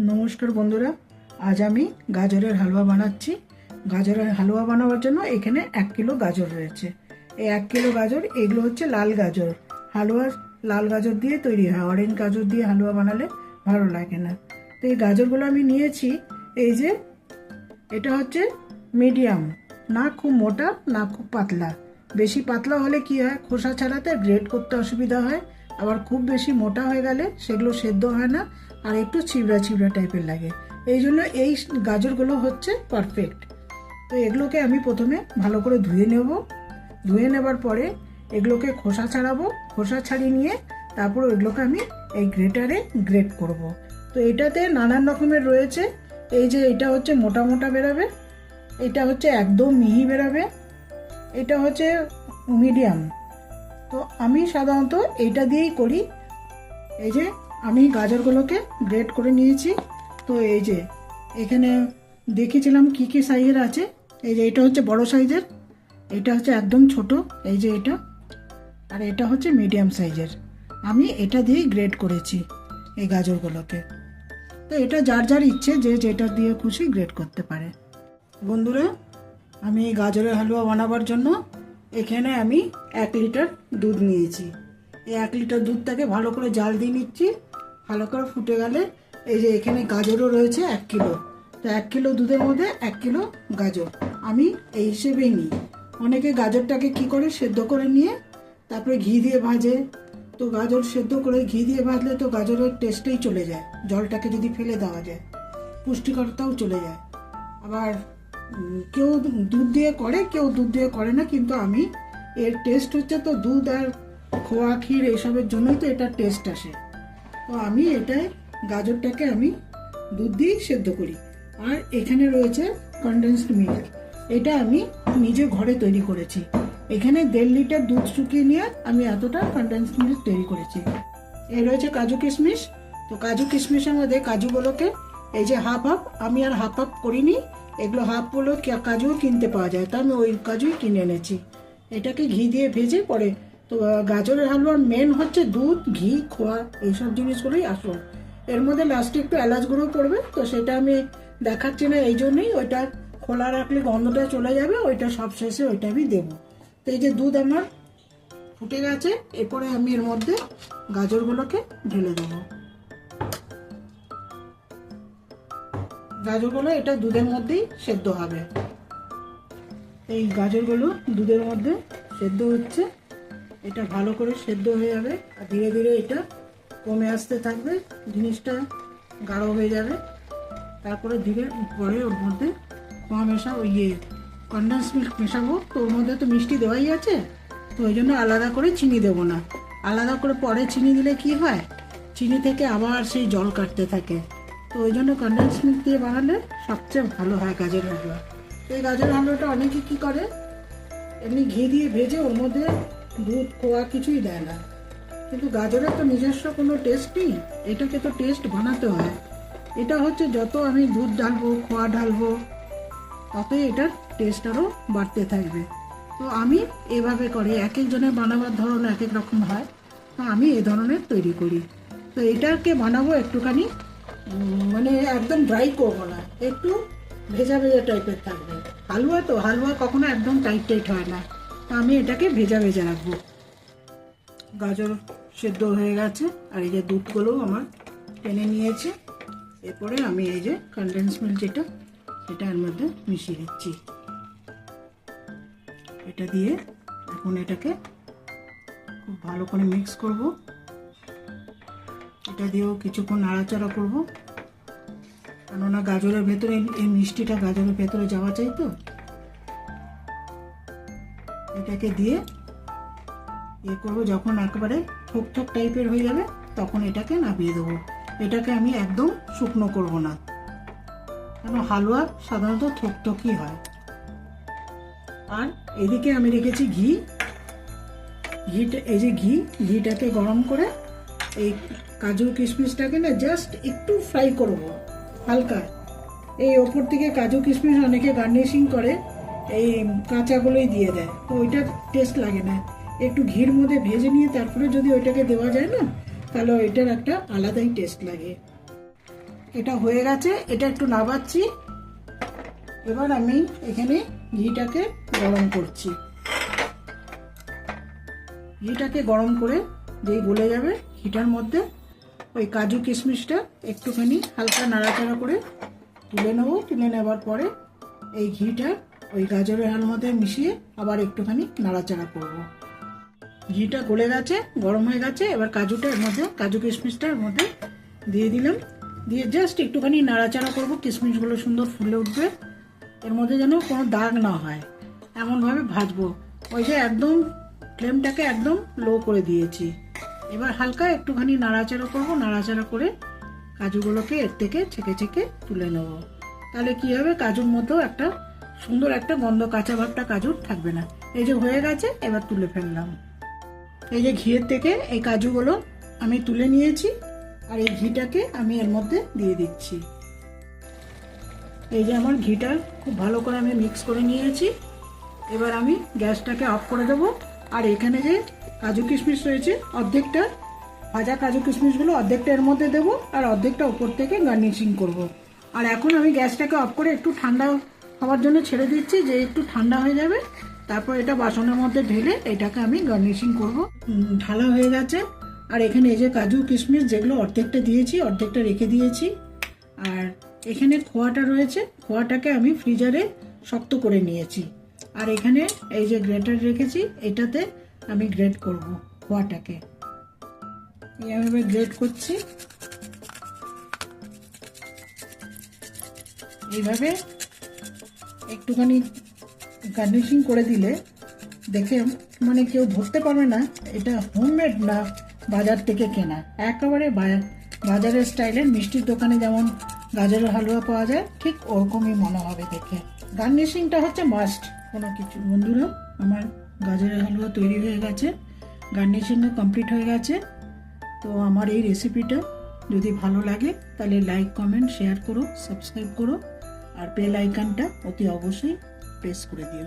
নমস্কার বন্ধুরা, আজ আমি গাজরের হালুয়া বানাচ্ছি। গাজরের হালুয়া বানাবার জন্য এখানে এক কিলো গাজর রয়েছে। এই এক কিলো গাজর, এগুলো হচ্ছে লাল গাজর। হালুয়া লাল গাজর দিয়ে তৈরি হয়। অরেঞ্জ গাজর দিয়ে হালুয়া বানালে ভালো লাগে না। তো এই গাজরগুলো আমি নিয়েছি। এই যে, এটা হচ্ছে মিডিয়াম, না খুব মোটা, না খুব পাতলা। বেশি পাতলা হলে কি হয়? খোসা ছাড়াতে গ্রেট করতে অসুবিধা হয়। আবার খুব বেশি মোটা হয়ে গেলে সেগুলো সেদ্ধ হয় না, আর একটু ছিবড়া ছিবড়া টাইপের লাগে। এই জন্য এই গাজরগুলো হচ্ছে পারফেক্ট তো এগুলোকে আমি প্রথমে ভালো করে ধুয়ে নেব। ধুয়ে নেবার পরে এগুলোকে খোসা ছাড়াবো। খোসা ছাড়িয়ে নিয়ে তারপর এগুলোকে আমি এই গ্রেটারে গ্রেট করব। তো এটাতে নানান রকমের রয়েছে। এই যে এটা হচ্ছে মোটা মোটা বেরোবে। এটা হচ্ছে একদম মিহি বেরোবে। এটা হচ্ছে মিডিয়াম তো আমি সাধারণত এইটা দিয়েই করি। এই যে আমি গাজরগুলোকে গ্রেট করে নিয়েছি। তো এই যে এখানে দেখেছিলাম কি কি সাইজের আছে। এই যে এটা হচ্ছে বড় সাইজের, এটা হচ্ছে একদম ছোট, এই যে এটা। আর এটা হচ্ছে মিডিয়াম সাইজের। আমি এটা দিয়েই গ্রেড করেছি এই গাজরগুলোকে। তো এটা যার যার ইচ্ছে, যে যেটা দিয়ে খুশি গ্রেড করতে পারে। বন্ধুরা, আমি গাজরের হালুয়া বানাবার জন্য এখানে আমি এক লিটার দুধ নিয়েছি। এই এক লিটার দুধটাকে ভালো করে জাল দিয়ে নিচ্ছি। ভালো করে ফুটে গেলে এই যে এখানে গাজরও রয়েছে এক কিলো। তো এক কিলো দুধের মধ্যে এক কিলো গাজর। আমি এই হিসেবেই নিই। অনেকে গাজরটাকে কি করে? সেদ্ধ করে নিয়ে তারপরে ঘি দিয়ে ভাজে। তো গাজর সেদ্ধ করে ঘি দিয়ে ভাজলে তো গাজরের টেস্টেই চলে যায়। জলটাকে যদি ফেলে দেওয়া যায়, পুষ্টিকরতাও চলে যায়। আবার কেউ দুধ দিয়ে করে, কেউ দুধ দিয়ে করে না, কিন্তু আমি এর টেস্ট হচ্ছে তো দুধ আর খোয়া, ক্ষীর এসবের জন্যই তো এটা টেস্ট আসে। তো আমি এটাই, গাজরটাকে আমি দুধ দিয়ে সেদ্ধ করি। আর এখানে রয়েছে কনডেন্সড মিল্ক এটা আমি নিজে ঘরে তৈরি করেছি। এখানে দেড় লিটার দুধ শুকিয়ে নিয়ে আমি এতটা কনডেন্সড মিল্ক তৈরি করেছি। এই রয়েছে কাজু কিশমিশ। তো কাজু কিশমিশের মধ্যে কাজুগুলোকে এই যে হাফ হাফ আমি আর হাফ হাফ করিনি। এগুলো হাফ কা- কাজুও কিনতে পাওয়া যায়। তো আমি ওই কাজুই কিনে এনেছি। এটাকে ঘি দিয়ে ভেজে পরে তো গাজরের হালুয়ার মেন হচ্ছে দুধ, ঘি, খোয়া, এইসব জিনিসগুলোই আসল। এর মধ্যে লাস্টে একটু এলাচ গুঁড়ো পড়বে, তো সেটা আমি দেখাচ্ছি না, এই জন্যই ওইটা খোলা রাখলে গন্ধটা চলে যাবে, ওইটা সব শেষে ওইটা আমি দেবো। তো এই যে দুধ আমার ফুটে গেছে, এরপরে আমি এর মধ্যে গাজরগুলোকে ঢেলে দেবো। গাজরগুলো এটা দুধের মধ্যেই সেদ্ধ হবে। এই গাজরগুলো দুধের মধ্যে সেদ্ধ হচ্ছে। এটা ভালো করে সেদ্ধ হয়ে যাবে আর ধীরে ধীরে এটা কমে আসতে থাকবে। জিনিসটা গাঢ় হয়ে যাবে। তারপরে ধীরে পরে ওর মধ্যে খোয়া মেশাবো ইয়ে কন্ডেন্স মিল্ক মেশাবো। তো ওর মধ্যে তো মিষ্টি দেওয়াই আছে। তো ওই জন্য আলাদা করে চিনি দেবো না। আলাদা করে পরে চিনি দিলে কি হয়? চিনি থেকে আবার সেই জল কাটতে থাকে। তো ওই জন্য কন্ডেন্স মিল্ক দিয়ে বানালে সবচেয়ে ভালো হয় গাজর হালুয়া। তো এই গাজর হালুয়াটা অনেকে কী করে? এমনি ঘি দিয়ে ভেজে ওর মধ্যে দুধ খোয়া কিছুই দেয় না। কিন্তু গাজরের তো নিজস্ব কোনো টেস্ট নেই, এটাকে তো টেস্ট বানাতে হয়। এটা হচ্ছে যত আমি দুধ ঢালবো খোয়া ঢালবো, ততই এটার টেস্ট আরও বাড়তে থাকবে। তো আমি এভাবে করি এক একজনের বানাবার ধরন এক এক রকম হয়। তো আমি এ ধরনের তৈরি করি। তো এটাকে বানাবো একটুখানি মানে একদম ড্রাই করব না। একটু ভেজা ভেজা টাইপের থাকবে। হালুয়া তো, হালুয়া কখনো একদম টাইট টাইট হয় না। তো আমি এটাকে ভেজা ভেজা রাখব। গাজর সেদ্ধ হয়ে গেছে, আর এই যে দুধগুলোও আমার টেনে নিয়েছে। এরপরে আমি এই যে কনডেন্স মিল্ক যেটা, সেটা এর মধ্যে মিশিয়ে দিচ্ছি। এটা দিয়ে এখন এটাকে খুব ভালো করে মিক্স করব। এটা দিয়েও কিছুক্ষণ নাড়াচাড়া করব। কেননা গাজরের ভেতরে, এই মিষ্টিটা গাজরের ভেতরে যাওয়া চাই তো। এটাকে দিয়ে ইয়ে করব, যখন একেবারে ঠোক ঠোক টাইপের হয়ে যাবে, তখন এটাকে নামিয়ে দেবো। এটাকে আমি একদম শুকনো করব না। কেন, হালুয়া সাধারণত থকথকই হয়। আর এদিকে আমি রেখেছি ঘি। ঘিটা, এই যে ঘি, ঘিটাকে গরম করে এই কাজু কিশমিশটাকে না জাস্ট একটু ফ্রাই করব, হালকা। এই ওপর থেকে কাজু কিশমিশ অনেকে গার্নিশিং করে, এই কাঁচাগুলোই দিয়ে দেয়। তো ওইটা টেস্ট লাগে না। একটু ঘির মধ্যে ভেজে নিয়ে তারপরে যদি ওইটাকে দেওয়া যায় না, তাহলে ওইটার একটা আলাদাই টেস্ট লাগে। এটা হয়ে গেছে, এটা একটু নাবাচ্ছি। এবার আমি এখানে ঘিটাকে গরম করছি। ঘিটাকে গরম করে যেই গলে যাবে ঘিটার মধ্যে ওই কাজু কিশমিশটা একটুখানি হালকা নাড়াচাড়া করে তুলে নেব। তুলে নেবার পরে এই ঘিটা ওই গাজরের হাল মধ্যে মিশিয়ে আবার একটুখানি নাড়াচাড়া করব। ঘিটা গলে গেছে, গরম হয়ে গেছে, এবার কাজুটা এর মধ্যে, কাজু কিশমিশটা এর মধ্যে দিয়ে দিলাম। দিয়ে জাস্ট একটুখানি নাড়াচাড়া করব, কিশমিশগুলো সুন্দর ফুলে উঠবে। এর মধ্যে যেন কোনো দাগ না হয়। এমনভাবে ভাজবো। ওই যে একদম, ফ্লেমটাকে একদম লো করে দিয়েছি। এবার হালকা একটুখানি নাড়াচাড়া করব, নাড়াচাড়া করে কাজুগুলোকে এর থেকে ছেঁকে ছেঁকে তুলে নেব। তাহলে কি হবে? কাজুর মতো একটা সুন্দর একটা গন্ধ, কাঁচা ভাবটা কাজুর থাকবে না। এই যে হয়ে গেছে, এবার তুলে ফেললাম। এই যে ঘিয়ের থেকে এই কাজুগুলো আমি তুলে নিয়েছি আর এই ঘিটাকে আমি এর মধ্যে দিয়ে দিচ্ছি। এই যে আমার ঘিটা খুব ভালো করে আমি মিক্স করে নিয়েছি। এবার আমি গ্যাসটাকে অফ করে দেবো। আর এখানে যে কাজু কিশমিশ রয়েছে, অর্ধেকটা ভাজা কাজু কিশমিশগুলো অর্ধেকটা এর মধ্যে দেবো আর অর্ধেকটা উপর থেকে গার্নিশিং করব। আর এখন আমি গ্যাসটাকে অফ করে একটু ঠান্ডা হওয়ার জন্য ছেড়ে দিচ্ছি, যে একটু ঠান্ডা হয়ে যাবে। তারপর এটা বাসনের মধ্যে ঢেলে এটাকে আমি গার্নিশিং করব। ঢালা হয়ে গেছে। আর এখানে এই যে কাজু কিশমিশ যেগুলো অর্ধেকটা দিয়েছি, অর্ধেকটা রেখে দিয়েছি। আর এখানে খোয়াটা রয়েছে, খোয়াটাকে আমি ফ্রিজারে শক্ত করে নিয়েছি। আর এখানে এই যে গ্রেটার রেখেছি, এটাতে আমি গ্রেড করব খোয়াটাকে এইভাবে গ্রেড করছি। এইভাবে একটুখানি গার্নিশিং করে দিলে দেখে মানে কেউ ধরতে পারবে না, এটা হোমমেড না, বাজার থেকে কেনা। একেবারে বাজারের স্টাইলের মিষ্টির দোকানে যেমন গাজরের হালুয়া পাওয়া যায়, ঠিক ওরকমই মনে হবে দেখে। গার্নিশিংটা হচ্ছে মাস্ট কোনো কিছু। বন্ধুরা, আমার গাজরের হালুয়া তৈরি হয়ে গেছে গার্নিশিংও কমপ্লিট হয়ে গেছে। তো আমার এই রেসিপিটা যদি ভালো লাগে, তাহলে লাইক কমেন্ট শেয়ার করো সাবস্ক্রাইব করো, আর বেল আইকনটা অতি অবশ্যই প্রেস করে দিও।